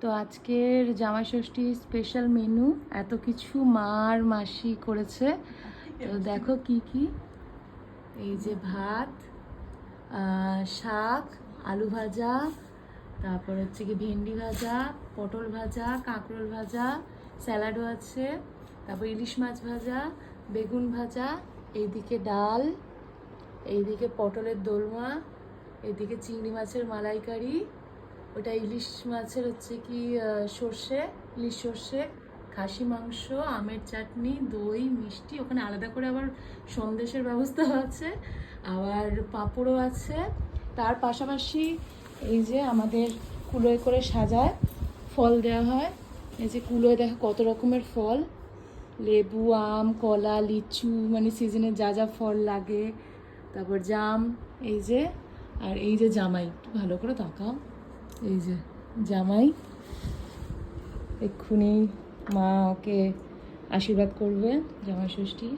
তো আজকের জামাই ষষ্ঠী স্পেশাল মেনু এত কিছু মার মাসি করেছে। তো দেখো কি কি। এই যে ভাত শাক, আলু ভাজা, তারপর হচ্ছে কি ভেন্ডি ভাজা, পটল ভাজা, কাঁকরোল ভাজা স্যালাডও আছে। তারপর ইলিশ মাছ ভাজা, বেগুন ভাজা, এইদিকে ডাল, এইদিকে পটলের দোলমা এদিকে চিংড়ি মাছের মালাইকারি ওটা ইলিশ মাছের হচ্ছে কি সর্ষে, ইলিশ সর্ষে, খাসি মাংস, আমের চাটনি, দই, মিষ্টি, ওখানে আলাদা করে আবার সন্দেশের ব্যবস্থা আছে, আবার পাঁপড়ও আছে। তার পাশাপাশি এই যে আমাদের কুলোয় করে সাজায়, ফল দেওয়া হয়। এই যে কুলোয় দেখো কত রকমের ফল। লেবু, আম, কলা, লিচু মানে সিজনে যা যা ফল লাগে। তারপর জাম, এই যে, আর এই যে জামাই, একটু ভালো করে তাকাও। এই যে জামাই এক্ষুনি মা ওকে আশীর্বাদ করবে জামাই ষষ্ঠী